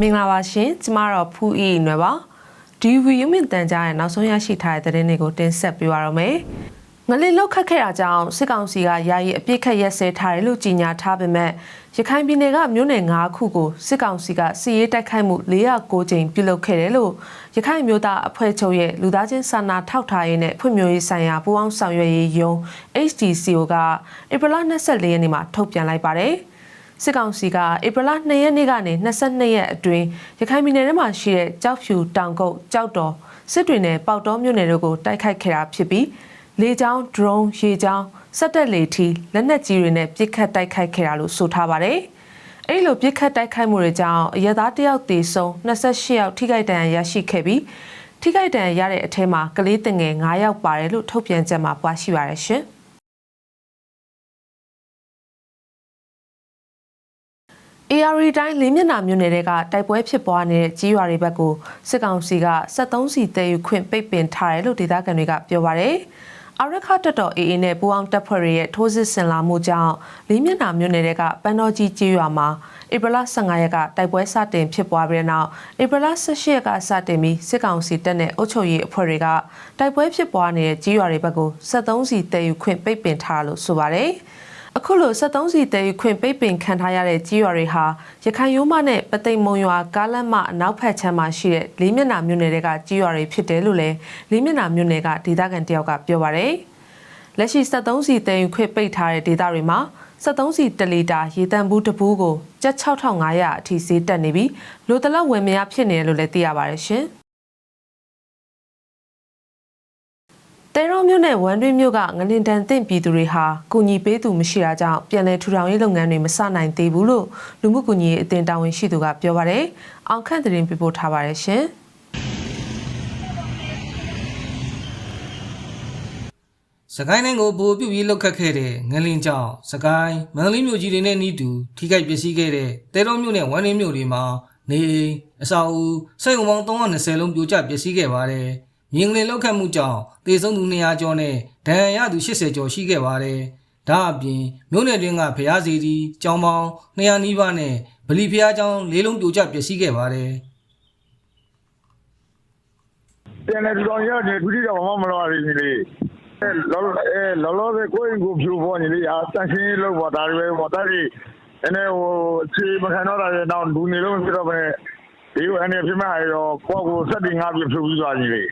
မင်္ဂလာပါရှင်ကျမတော့ဖူးအီနွယ်ပါဒီဗီယုမြင့်တန်ကြားရဲ့နောက်ဆုံးရရှိထားတဲ့သတင်းတွေကိုတင်ဆက်ပေးပါရမယ်ငလင်လောက်ခတ်ခဲ့တာကြောင့်စစ်ကောင်စီကယာယီအပြစ်ခတ်ရက်စဲထားတယ်လို့ကြေညာထားပေမဲ့ရခိုင်ပြည်နယ်ကမြို့နယ်၅ခုကိုစစ်ကောင်စီကစီရေးတိုက်ခိုက်မှု409ကြိမ်ပြုလုပ်ခဲ့တယ်လို့ရခိုင်မျိုးသားအဖွဲ့ချုပ်ရဲ့လူသားချင်းစာနာထောက်ထားရေးနဲ့ဖွံ့ဖြိုးရေးဆိုင်ရာပူးပေါင်းဆောင်ရွက်ရေးယုံ HDCO ကဧပြီလ24ရက်နေ့မှာထုတ်ပြန်လိုက်ပါတယ်။ စစ်ကောင်စီကဧပြီလ2ရက်နေ့ကနေ22ရက်အတွင်းရခိုင်ပြည်နယ်ထဲမှာရှိတဲ့ကြောက်ဖြူတောင်ကုတ်ကြောက်တော်စစ်တွေနဲ့ပေါက်တော်မြို့နယ်တို့ကိုတိုက်ခိုက်ခဲ့တာဖြစ်ပြီးလေကြောင်း drone ရေကြောင်းစက်တက်လေထီလက်နက်ကြီးတွေနဲ့ပစ်ခတ်တိုက်ခိုက်ခဲ့တာလို့ဆိုထားပါတယ်။အဲ့လိုပစ်ခတ်တိုက်ခိုက်မှုတွေကြောင့်အရသားတယောက်သေဆုံး28ယောက်ထိခိုက်ဒဏ်ရာရရှိခဲ့ပြီးထိခိုက်ဒဏ်ရာရတဲ့အထဲမှာကလေးတငယ်9ယောက်ပါတယ်လို့ထုတ်ပြန်ချက်မှာပါရှိပါရရှင်။ AR တိုင်းလေးမျက်နှာမြို့နယ်တွေကတိုက်ပွဲဖြစ်ပွားနေတဲ့ကြီးရွာတွေဘက်ကိုစစ်ကောင်စီက73စီတည်ယူခွင့်ပိတ်ပင်ထားတယ်လို့ဒေသခံတွေကပြောပါရယ်။အာရခတက်တော် AA နဲ့ပူးအောင်တပ်ဖွဲ့တွေရဲ့ထိုးစစ်ဆင်လာမှုကြောင့်လေးမျက်နှာမြို့နယ်တွေကပန်းတော်ကြီးကြီးရွာမှာဧပြီလ15ရက်ကတိုက်ပွဲစတင်ဖြစ်ပွားပြီးတဲ့နောက်ဧပြီလ18ရက်ကစတင်ပြီးစစ်ကောင်စီတပ်နဲ့အုပ်ချုပ်ရေးအဖွဲ့တွေကတိုက်ပွဲဖြစ်ပွားနေတဲ့ကြီးရွာတွေဘက်ကို73စီတည်ယူခွင့်ပိတ်ပင်ထားလို့ဆိုပါရယ်။ အခုလို73စီတဲခွင့်ပိတ်ပင်ခံထားရတဲ့ကြီးရွာတွေဟာရခိုင်ရိုးမနဲ့ပသိမ်မုံရွာကားလမ်းမအနောက်ဖက်ချမ်းမှာရှိတဲ့လေးမျက်နှာမြို့နယ်တွေကကြီးရွာတွေဖြစ်တယ်လို့လည်းလေးမျက်နှာမြို့နယ်ကဒေသခံတယောက်ကပြောပါရယ်လက်ရှိ73စီတဲခွင့်ပိတ်ထားတဲ့ဒေသတွေမှာ73စီ1လီတာရေတံဘူးတပူးကိုကျပ်6500အထိဈေးတက်နေပြီးလိုတလောက်ဝယ်မရဖြစ်နေတယ်လို့လည်းသိရပါတယ်ရှင်။ တဲရုံမြို့နယ်ဝမ်တွင်းမြို့ကငလင်တန်တင့်ပြည်သူတွေဟာကုညီပေးသူမရှိတာကြောင့်ပြည်내ထူထောင်ရေးလုပ်ငန်းတွေမစနိုင်သေးဘူးလို့လူမှုကူညီရေးအသင်းတာဝန်ရှိသူကပြောပါရယ်။အောင်ခန့်သတင်းပြပို့ထားပါတယ်ရှင်။စကိုင်းတိုင်းကိုပိုပြုတ်ပြီးလှုပ်ခတ်ခဲ့တဲ့ငလင်ကြောင့်စကိုင်းမန္တလေးမြို့ကြီးတွေနဲ့နီးတူထိခိုက်ပျက်စီးခဲ့တဲ့တဲတော်မြို့နဲ့ဝမ်းရင်းမြို့တွေမှာနေအိမ်အဆောက်အဦစိတ်ုံပေါင်း320လုံးပြိုကျပျက်စီးခဲ့ပါတယ်။ မြင်းငလင်လှုပ်ခတ်မှုကြောင့်သေဆုံးသူ200ကျော်နဲ့ဒဏ်ရာရသူ80ကျော်ရှိခဲ့ပါတယ်။ဒါအပြင်မြို့နယ်တွင်းကဖျားစီတီကျောင်းပေါင်း200နီးပါးနဲ့ဗလီဖျားကျောင်း၄လုံးပြိုကျပျက်စီးခဲ့ပါတယ်။ပြန်လေတောင်ရနေထူထီတော့မမလို့ရည်လေအဲလောအဲလောလောဆယ်ကိုယ့်ကိုဖြူပေါ်နေလေအာတန်ရှင်းလို့ပေါ့ဒါတွေပဲပေါ့ဒါတွေအဲ့ဟိုအခြေမခံတော့တာလေတော့လူနေလို့ဖြစ်တော့ပဲဒီကိုအနေဖြစ်မှာရောကိုယ့်ကိုစက်တင်ငါပြဖြူပြီးသွားညီလေ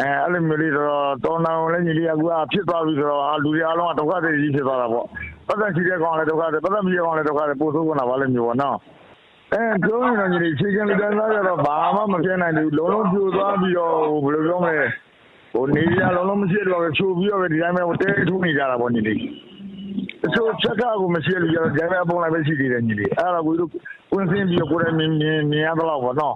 အဲအဲ့လိုမျိုးလေးတော့တော်နောင်လည်းညီလေးကဖြစ်သွားပြီဆိုတော့လူတွေအားလုံးကဒုက္ခတွေကြီးဖြစ်သွားတာပေါ့ပတ်သက်ရှိတဲ့ကောင်လည်းဒုက္ခတွေပတ်သက်မရှိတဲ့ကောင်လည်းဒုက္ခတွေပို့ဆိုးကုန်တာပါလိမ့်မျိုးပေါ့နော်အဲပြောရင်တော့ညီလေးချိန်ချင်းလူတန်းသားကြတော့ဘာမှမဖြစ်နိုင်ဘူးလုံးလုံးပြိုသွားပြီးတော့ဘယ်လိုပြောမလဲဟိုနေရလုံးလုံးမရှိတော့ပဲချိုးပြီးတော့ဒီတိုင်းပဲတဲထူးနေကြတာပေါ့ညီလေးတချို့ချက်ကားကိုမရှိလို့ကြတော့ဂျမ်းမဲပုံလိုက်ပဲရှိသေးတယ်ညီလေးအဲ့ဒါကိုတို့ကွင်းစင်းပြီးတော့ကိုယ်တိုင်မြင်မြင်မြင်ရတော့ပေါ့နော်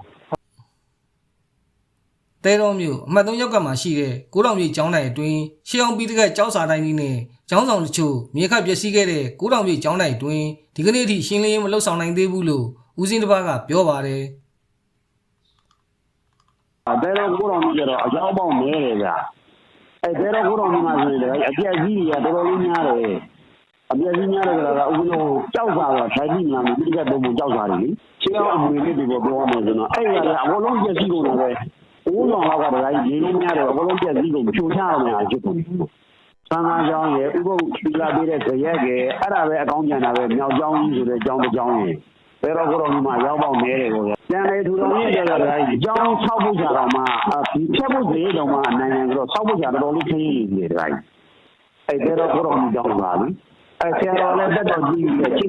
တဲတော်မြို့အမှတ်3ရောက်ကမှရှိတဲ့ကိုးတောင်မြေကျောင်းတိုင်အတွင်းရှေးအောင်ပြီးတကက်ကျောင်းစာတိုင်းကြီးနဲ့ကျောင်းဆောင်တချို့မြေခတ်ပျက်စီးခဲ့တဲ့ကိုးတောင်မြေကျောင်းတိုင်အတွင်းဒီကနေ့အထိရှင်းလင်းရေးမလုပ်ဆောင်နိုင်သေးဘူးလို့ဦးစင်းတစ်ပါးကပြောပါတယ်အဲတဲတော့ကိုတော်ကြီးကျတော့အကြောင်းပေါင်းနေတယ်ဗျအဲတဲတော့ကိုတော်ကြီးမှဆိုရင်လည်းအပြက်ကြီးတွေကတော်တော်လေးများတယ်အပြက်ကြီးများတယ်ဆိုတာကဥပဒေကြောက်စာတော့ထိုင်ပြီးများတယ်ဒီကပုံပုံကြောက်စာတွေလေရှင်းအောင်အမွေလေးတွေပြောရမယ်ဆိုတော့အဲ့ရလည်းအကုန်လုံးပြက်စီးကုန်တာပဲ ဦးဆောင်လောက်ကတည်းကရေးလေးများတယ်အကုန်လုံးပြက်စီးကုန်ဖြိုချရမယ်အဖြစ်ကုန်ဆန်းသားကျောင်းရဲ့ဥပုပ်သီလာပေးတဲ့ဇရက်ရဲ့အဲ့ဒါပဲအကောင်းကြံတာပဲမြောက်ကျောင်းကြီးဆိုတဲ့ကျောင်းတစ်ကျောင်းရဲ့ဘယ်တော့ကိုတော်ကြီးမှရောက်ပေါက်နေတယ်ကိုကျန်လေထူတော်ကြီးတဲ့ကတည်းကအကြောင်းဆောက်ဖို့ကြတော့မှဒီဖြတ်ဖို့ကြီးတော့မှနိုင်ငံကတော့ဆောက်ဖို့ကြတော်တော်လေးခင်းရည်နေတယ်တည်းအဲ့ဘယ်တော့ကိုတော်ကြီးကြောင်းပါလိအဲ့ဆရာတော်လည်းတက်တော်ကြီးရဲ့80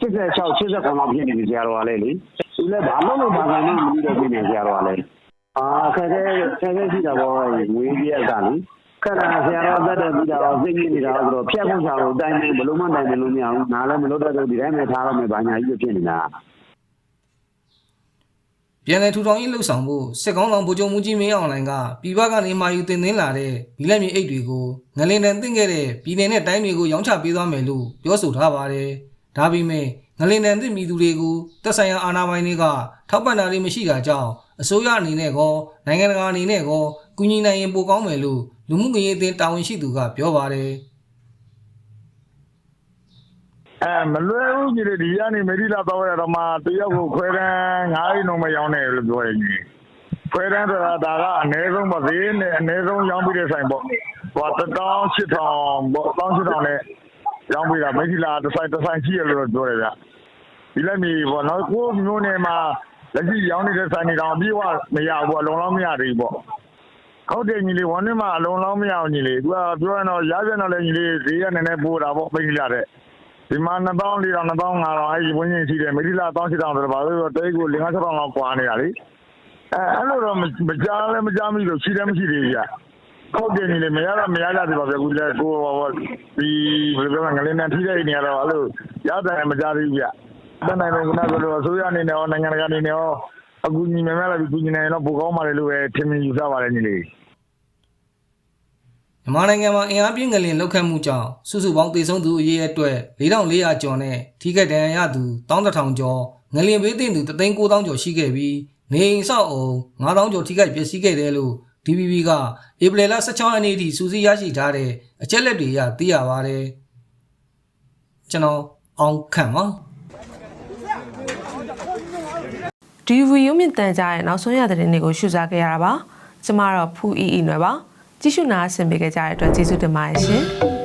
86 89လောက်ဖြစ်နေပြီဆရာတော်ကလည်းလေသူလည်းဘာလို့လို့ဘာသာမှမပြီးတော့ပြင်နေဆရာတော်ကလည်း အာခက်ခဲခက်ခဲရှိတာပေါ့ငွေကြီးရတာလေခက်တာဆရာတော်တက်တယ်ပြီးတော့သိနေနေတာဆိုတော့ဖြတ်ဖို့ချာကိုတိုင်းနေဘလို့မှတိုင်းနေလို့မရဘူးနားလည်းမလို့တတ်တော့ဒီတိုင်းပဲထားရမယ်ဘာညာကြီးဖြစ်နေတာပြန်လည်ထူထောင်ရေးလှုပ်ဆောင်ဖို့စစ်ကောင်းဆောင်ဗိုလ်ချုပ်မူကြီးမင်းအောင်လှိုင်ကပြည်ပကနေမာယူတင်သွင်းလာတဲ့ဒီလက်မြေအိတ်တွေကိုငလင်တန်တင်ခဲ့တဲ့ပြည်내နဲ့တိုင်းတွေကိုရောင်းချပေးသွားမယ်လို့ပြောဆိုထားပါတယ်။ဒါပေမဲ့ငလင်တန်တင်ပြည်သူတွေကိုတက်ဆိုင်ရာအာဏာပိုင်တွေကထောက်ပံ့တာတွေမရှိတာကြောင့် အစိုးရအနေနဲ့ကောနိုင်ငံတကာအနေနဲ့ကောကူညီနိုင်ရင်ပိုကောင်းမယ်လို့လူမှုကွန်ရက်အသင်းတာဝန်ရှိသူကပြောပါတယ်။အဲမလွယ်ဘူးညီလေးဒီကနေမေဒီလာတော့ရတော့မှတယောက်ကိုခွဲတန်း9အိမ်လုံးမရောင်းနဲ့လို့ပြောတယ်ညီခွဲတန်းဆိုတာဒါကအနည်းဆုံးပါသေးနဲ့အနည်းဆုံးရောင်းပြီးတဲ့ဆိုင်ပေါ့ဟိုတတောင်း8000ပေါ့တောင်း8000နဲ့ရောင်းပြီးတာမေဒီလာတစ်ဆိုင်တစ်ဆိုင်ရှိရလို့ပြောတယ်ဗျဒီလက်မီပေါ့နော်ကိုမျိုးနေမှာ လက်ရှိရောင်းနေတဲ့ဆိုင်တွေတော့အပြည့်အဝမရဘူးအလုံးလုံးမရသေးဘူးပေါ့ဟုတ်တယ်ညီလေးဝမ်းထဲမှာအလုံးလုံးမရအောင်ညီလေးသူကပြောရင်တော့ရပြန်တော့လဲညီလေးဈေးကနည်းနည်းပိုးတာပေါ့ပိတ်လာတဲ့ဒီမှာ2000 4000 2500အဲ့ဒီဝင်းချင်းရှိတယ်မဒီလာ1000 8000ဆိုတော့ဘာလို့လဲတိတ်ကို5 6000လောက်ကွာနေတာလေအဲအဲ့လိုတော့မကြားလဲမကြားမိလို့ရှိတယ်မရှိသေးဘူးဗျဟုတ်တယ်ညီလေးမရတော့မရကြသေးပါဗျအခုလည်းကိုဟောဒီဘယ်လိုပြောမလဲငလင်းနဲ့ထိတဲ့နေရာတော့အဲ့လိုရတယ်မကြားသေးဘူးဗျ တနိုင်တယ်ကနဆိုလို့အစိုးရအနေနဲ့ရောနိုင်ငံတကာအနေနဲ့ရောအခုညီမမလာပြီးကူညီနေတော့ပိုကောင်းပါလေလို့ပဲထင်မြင်ယူဆပါတယ်ညီလေးမြန်မာနိုင်ငံမှာအင်အားပြင်းငလင်လောက်ခတ်မှုကြောင့်စုစုပေါင်းသေဆုံးသူအရေအတွက်4400ကျော်နဲ့ထိခိုက်ဒဏ်ရာရသူ11000ကျော်ငလင်ဘေးသင့်သူ39000ကျော်ရှိခဲ့ပြီးနေအိမ်ဆောက်အုံ9000ကျော်ထိခိုက်ပျက်စီးခဲ့တယ်လို့ DPP ကဧပြီလ16ရက်နေ့ထိစူးစီးရရှိထားတဲ့အချက်လက်တွေအရသိရပါတယ်ကျွန်တော်အောင်ခန့်ပါ ဒီဗီရုံမြင့်တန်ကြားရဲ့နောက်ဆုံးရသတင်းတွေကိုရှုစားခဲ့ရတာပါကျမတော့ဖူအီအီနွယ်ပါကြည့်ရှုနာဆင်ပေးကြတဲ့အတွက်ကျေးဇူးတင်ပါတယ်ရှင်